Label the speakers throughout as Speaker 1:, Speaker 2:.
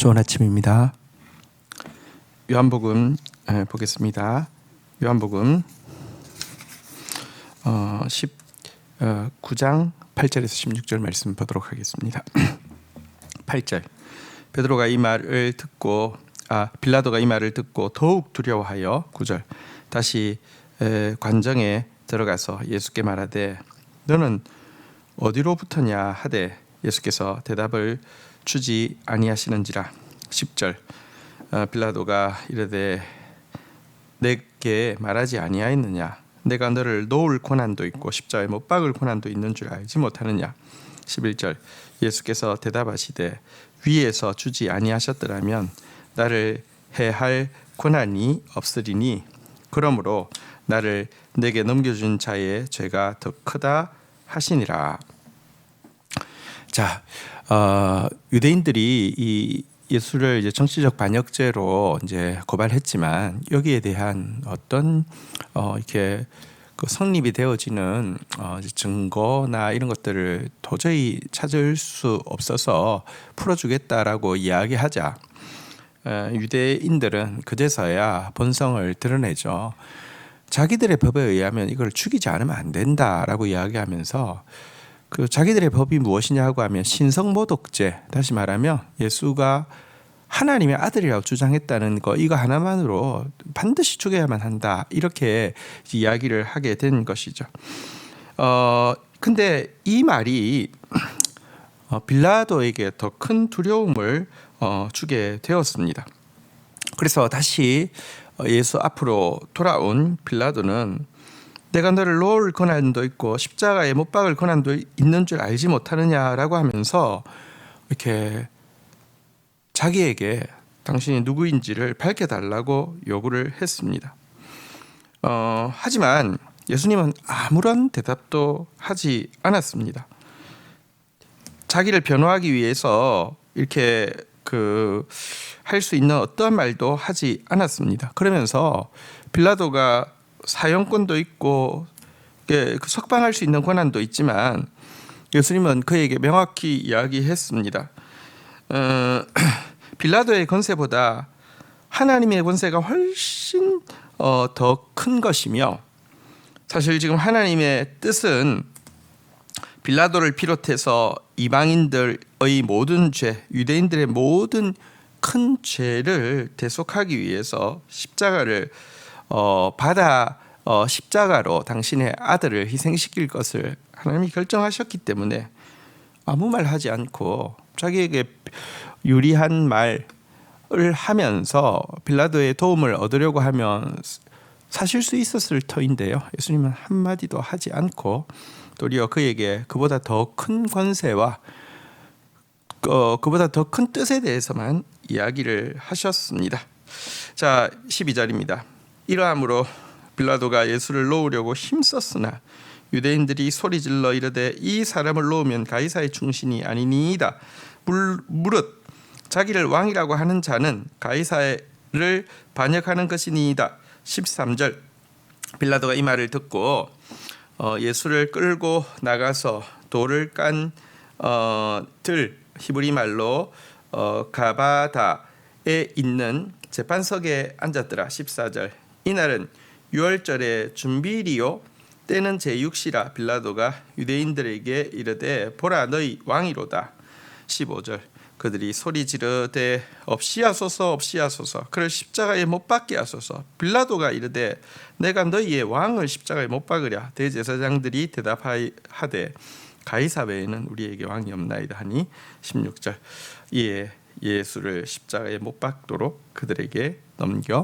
Speaker 1: 좋은 아침입니다. 요한복음 에, 보겠습니다. 요한복음 어, 10, 어, 9장 8절에서 16절 말씀 보도록 하겠습니다. 8절 베드로가 이 말을 듣고 아 빌라도가 이 말을 듣고 더욱 두려워하여 9절 다시 에, 관정에 들어가서 예수께 말하되 너는 어디로부터냐 하되 예수께서 대답을 주지 아니하시는지라. 10절. 어, 빌라도가 이르되 내게 말하지 아니하였느냐? 내가 너를 놓을 고난도 있고 십자가에 못 박을 고난도 있는 줄 알지 못하느냐? 11절. 예수께서 대답하시되 위에서 주지 아니하셨더라면 나를 해할 고난이 없으리니 그러므로 나를 내게 넘겨준 자의 죄가 더 크다 하시니라. 자, 어, 유대인들이 이 예수를 이제 정치적 반역죄로 이제 고발했지만 여기에 대한 어떤 어, 이렇게 그 성립이 되어지는 어, 증거나 이런 것들을 도저히 찾을 수 없어서 풀어주겠다라고 이야기하자 어, 유대인들은 그제서야 본성을 드러내죠. 자기들의 법에 의하면 이걸 죽이지 않으면 안 된다라고 이야기하면서 그 자기들의 법이 무엇이냐고 하면 신성모독죄 다시 말하면 예수가 하나님의 아들이라고 주장했다는 거 이거 하나만으로 반드시 죽여야만 한다 이렇게 이야기를 하게 된 것이죠. 어 근데 이 말이 어, 빌라도에게 더 큰 두려움을 어, 주게 되었습니다. 그래서 다시 어, 예수 앞으로 돌아온 빌라도는 내가 너를 놓을 권한도 있고 십자가에 못 박을 권한도 있는 줄 알지 못하느냐라고 하면서 이렇게 자기에게 당신이 누구인지를 밝혀달라고 요구를 했습니다. 어, 하지만 예수님은 아무런 대답도 하지 않았습니다. 자기를 변호하기 위해서 이렇게 그 할 수 있는 어떠한 말도 하지 않았습니다. 그러면서 빌라도가 사형권도 있고 그 석방할 수 있는 권한도 있지만 예수님은 그에게 명확히 이야기했습니다. 어, 빌라도의 권세보다 하나님의 권세가 훨씬 어, 더큰 것이며 사실 지금 하나님의 뜻은 빌라도를 비롯해서 이방인들의 모든 죄, 유대인들의 모든 큰 죄를 대속하기 위해서 십자가를 어, 받아 어, 십자가로 당신의 아들을 희생시킬 것을 하나님이 결정하셨기 때문에 아무 말 하지 않고 자기에게 유리한 말을 하면서 빌라도의 도움을 얻으려고 하면 사실 수 있었을 터인데요. 예수님은 한 마디도 하지 않고 도리어 그에게 그보다 더 큰 권세와 어, 그보다 더 큰 뜻에 대해서만 이야기를 하셨습니다. 자, 12절입니다. 이러함으로 빌라도가 예수를 놓으려고 힘썼으나 유대인들이 소리질러 이르되 이 사람을 놓으면 가이사의 충신이 아니니이다. 물, 무릇 자기를 왕이라고 하는 자는 가이사를 반역하는 것이니이다. 13절 빌라도가 이 말을 듣고 어, 예수를 끌고 나가서 돌을 깐들 어, 히브리 말로 어, 가바다에 있는 재판석에 앉았더라. 14절 이날은 유월절의 준비일이요 때는 제6시라 빌라도가 유대인들에게 이르되 보라 너희 왕이로다. 15절. 그들이 소리 지르되 없이 하소서 없이 하소서. 그를 십자가에 못 박게 하소서. 빌라도가 이르되 내가 너희의 왕을 십자가에 못 박으랴. 대제사장들이 대답하되 가이사 외에는 우리에게 왕이 없나이다 하니 16절. 이에 예수를 십자가에 못 박도록 그들에게 넘겨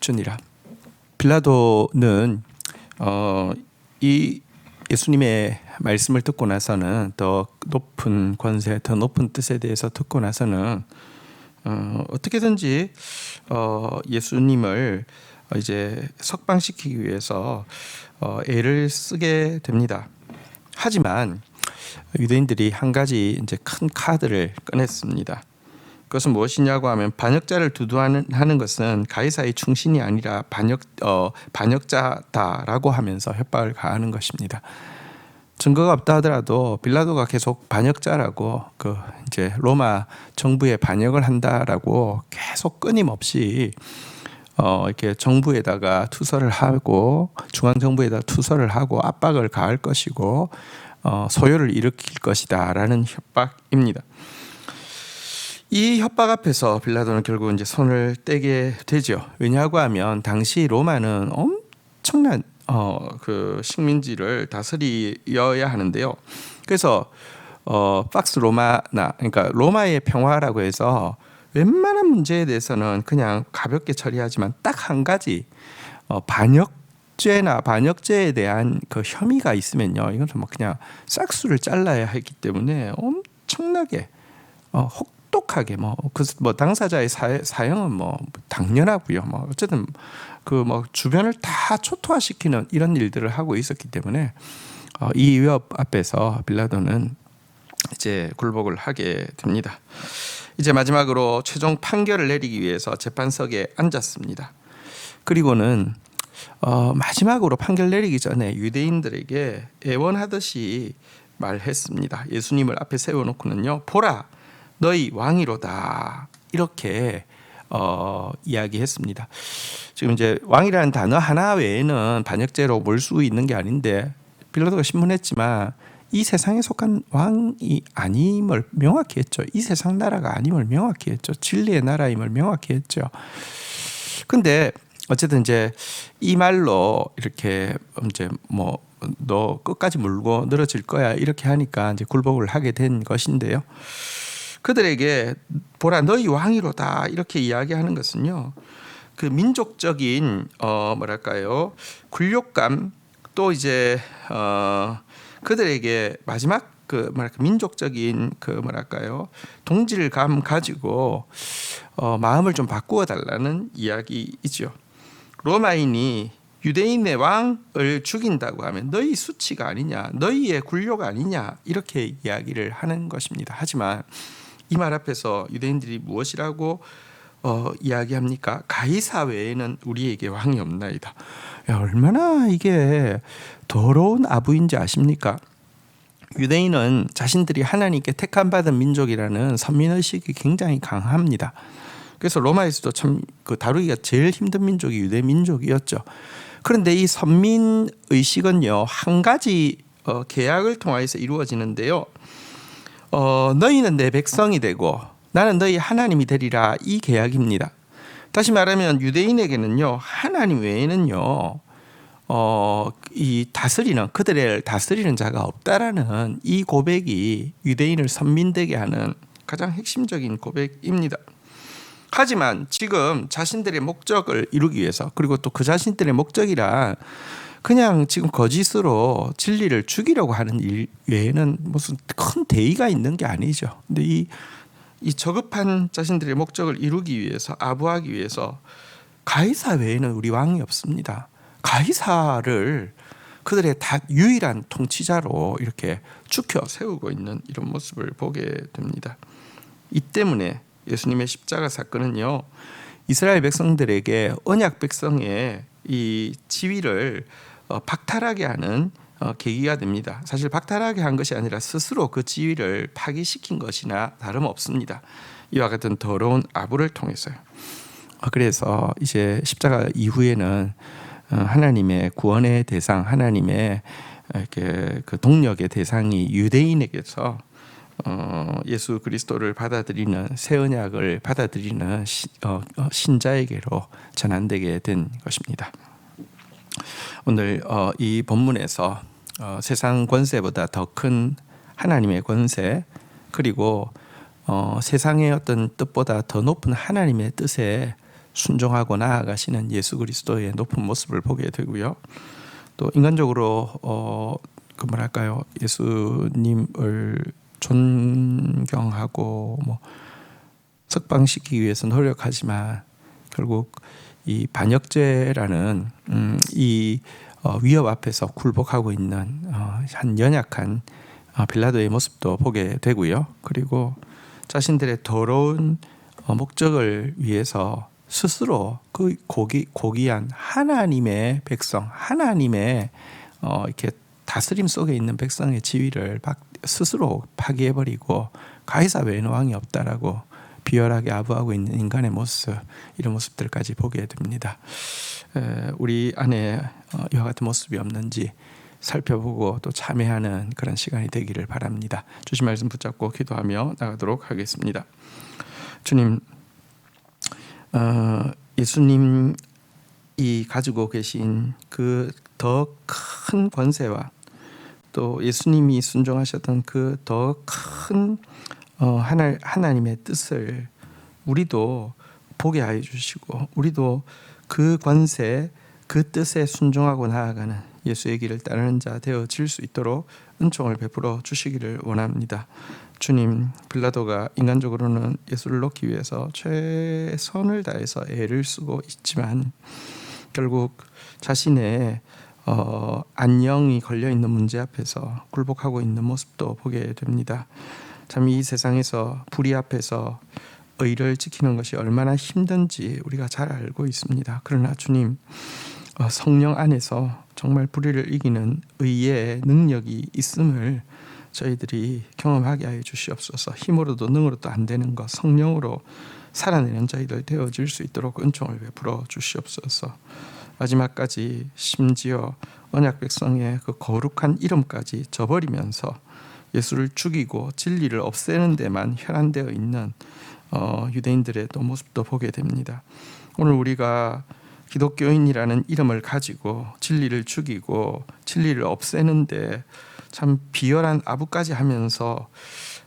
Speaker 1: 주니라 빌라도는 어, 이 예수님의 말씀을 듣고 나서는 더 높은 권세, 더 높은 뜻에 대해서 듣고 나서는 어, 어떻게든지 어, 예수님을 이제 석방시키기 위해서 어, 애를 쓰게 됩니다. 하지만 유대인들이 한 가지 이제 큰 카드를 꺼냈습니다. 그것은 무엇이냐고 하면 반역자를 두두하는 하는 것은 가이사의 충신이 아니라 반역 어, 반역자다라고 하면서 협박을 가하는 것입니다. 증거가 없다 하더라도 빌라도가 계속 반역자라고 그 이제 로마 정부에 반역을 한다라고 계속 끊임없이 어 이렇게 정부에다가 투서를 하고 중앙 정부에다 투서를 하고 압박을 가할 것이고 어 소요를 일으킬 것이다라는 협박입니다. 이 협박 앞에서 빌라도는 결국 이제 손을 떼게 되죠. 왜냐하고 하면 당시 로마는 엄청난 어 그 식민지를 다스리어야 하는데요. 그래서 어 박스 로마나 그러니까 로마의 평화라고 해서 웬만한 문제에 대해서는 그냥 가볍게 처리하지만 딱 한 가지 어 반역죄나 반역죄에 대한 그 혐의가 있으면요. 이건 뭐 그냥 싹수를 잘라야 하기 때문에 엄청나게 어, 혹 독하게 뭐 그 뭐 당사자의 사, 사형은 뭐 당연하고요. 뭐 어쨌든 그 뭐 주변을 다 초토화시키는 이런 일들을 하고 있었기 때문에 어, 이 위협 앞에서 빌라도는 이제 굴복을 하게 됩니다. 이제 마지막으로 최종 판결을 내리기 위해서 재판석에 앉았습니다. 그리고는 어, 마지막으로 판결 내리기 전에 유대인들에게 애원하듯이 말했습니다. 예수님을 앞에 세워놓고는요, 보라, 너희 왕이로다 이렇게 어, 이야기했습니다. 지금 이제 왕이라는 단어 하나 외에는 반역죄로 몰 수 있는 게 아닌데 빌라도가 신문했지만 이 세상에 속한 왕이 아님을 명확히 했죠. 이 세상 나라가 아님을 명확히 했죠. 진리의 나라임을 명확히 했죠. 근데 어쨌든 이제 이 말로 이렇게 이제 뭐 너 끝까지 물고 늘어질 거야 이렇게 하니까 이제 굴복을 하게 된 것인데요. 그들에게 보라 너희 왕이로다 이렇게 이야기하는 것은요. 그 민족적인 어 뭐랄까요 굴욕감 또 이제 어 그들에게 마지막 그 뭐랄까 민족적인 그 뭐랄까요 동질감 가지고 어 마음을 좀 바꾸어 달라는 이야기이죠. 로마인이 유대인의 왕을 죽인다고 하면 너희 수치가 아니냐, 너희의 굴욕 아니냐 이렇게 이야기를 하는 것입니다. 하지만 이 말 앞에서 유대인들이 무엇이라고 어, 이야기합니까? 가이사 외에는 우리에게 왕이 없나이다. 야, 얼마나 이게 더러운 아부인지 아십니까? 유대인은 자신들이 하나님께 택함 받은 민족이라는 선민 의식이 굉장히 강합니다. 그래서 로마에서도 참 그 다루기가 제일 힘든 민족이 유대 민족이었죠. 그런데 이 선민 의식은요 한 가지 어, 계약을 통하여서 이루어지는데요. 어, 너희는 내 백성이 되고 나는 너희 하나님이 되리라 이 계약입니다. 다시 말하면 유대인에게는요 하나님 외에는요 어, 이 다스리는 그들을 다스리는 자가 없다라는 이 고백이 유대인을 선민되게 하는 가장 핵심적인 고백입니다. 하지만 지금 자신들의 목적을 이루기 위해서 그리고 또 그 자신들의 목적이란 그냥 지금 거짓으로 진리를 죽이려고 하는 일 외에는 무슨 큰 대의가 있는 게 아니죠. 근데 이, 이 저급한 자신들의 목적을 이루기 위해서 아부하기 위해서 가이사 외에는 우리 왕이 없습니다. 가이사를 그들의 다 유일한 통치자로 이렇게 축혀 세우고 있는 이런 모습을 보게 됩니다. 이 때문에 예수님의 십자가 사건은요 이스라엘 백성들에게 언약 백성의 이 지위를 어, 박탈하게 하는 어, 계기가 됩니다. 사실 박탈하게 한 것이 아니라 스스로 그 지위를 파기시킨 것이나 다름없습니다. 이와 같은 더러운 아부를 통해서요. 어, 그래서 이제 십자가 이후에는 하나님의 구원의 대상, 하나님의 이렇게 그 동력의 대상이 유대인에게서 어, 예수 그리스도를 받아들이는 새 언약을 받아들이는 시, 어, 어, 신자에게로 전환되게 된 것입니다. 오늘 어, 이 본문에서 어, 세상 권세보다 더 큰 하나님의 권세 그리고 어, 세상의 어떤 뜻보다 더 높은 하나님의 뜻에 순종하고 나아가시는 예수 그리스도의 높은 모습을 보게 되고요. 또 인간적으로 어, 그 뭐랄까요 예수님을 존경하고 뭐 석방시키기 위해서 노력하지만 결국 이 반역죄라는 음, 이 어, 위협 앞에서 굴복하고 있는 어, 한 연약한 어, 빌라도의 모습도 보게 되고요. 그리고 자신들의 더러운 어, 목적을 위해서 스스로 그 고기 고귀한 하나님의 백성, 하나님의 어, 이렇게 다스림 속에 있는 백성의 지위를 박- 스스로 파기해버리고 가이사 외에는 왕이 없다라고 비열하게 아부하고 있는 인간의 모습 이런 모습들까지 보게 됩니다. 에, 우리 안에 어, 이와 같은 모습이 없는지 살펴보고 또 참회하는 그런 시간이 되기를 바랍니다. 주신 말씀 붙잡고 기도하며 나가도록 하겠습니다. 주님, 어, 예수님이 가지고 계신 그 더 큰 권세와 또 예수님이 순종하셨던 그 더큰 어, 하나 하나님의 뜻을 우리도 보게 하여 주시고 우리도 그 권세 그 뜻에 순종하고 나아가는 예수의 길을 따르는 자 되어질 수 있도록 은총을 베풀어 주시기를 원합니다. 주님, 빌라도가 인간적으로는 예수를 놓기 위해서 최선을 다해서 애를 쓰고 있지만 결국 자신의 어, 안녕이 걸려 있는 문제 앞에서 굴복하고 있는 모습도 보게 됩니다. 참 이 세상에서 불의 앞에서 의를 지키는 것이 얼마나 힘든지 우리가 잘 알고 있습니다. 그러나 주님 어, 성령 안에서 정말 불의를 이기는 의의 능력이 있음을 저희들이 경험하게 하여 주시옵소서. 힘으로도 능으로도 안 되는 것 성령으로 살아내는 저희들 되어질 수 있도록 은총을 베풀어 주시옵소서. 마지막까지 심지어 언약 백성의 그 거룩한 이름까지 저버리면서 예수를 죽이고 진리를 없애는 데만 혈안되어 있는 어, 유대인들의 또 모습도 보게 됩니다. 오늘 우리가 기독교인이라는 이름을 가지고 진리를 죽이고 진리를 없애는데 참 비열한 아부까지 하면서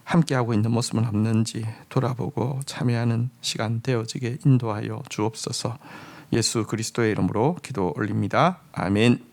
Speaker 1: 함께 하고 있는 모습은 없는지 돌아보고 참여하는 시간 되어지게 인도하여 주옵소서 예수 그리스도의 이름으로 기도 올립니다. 아멘.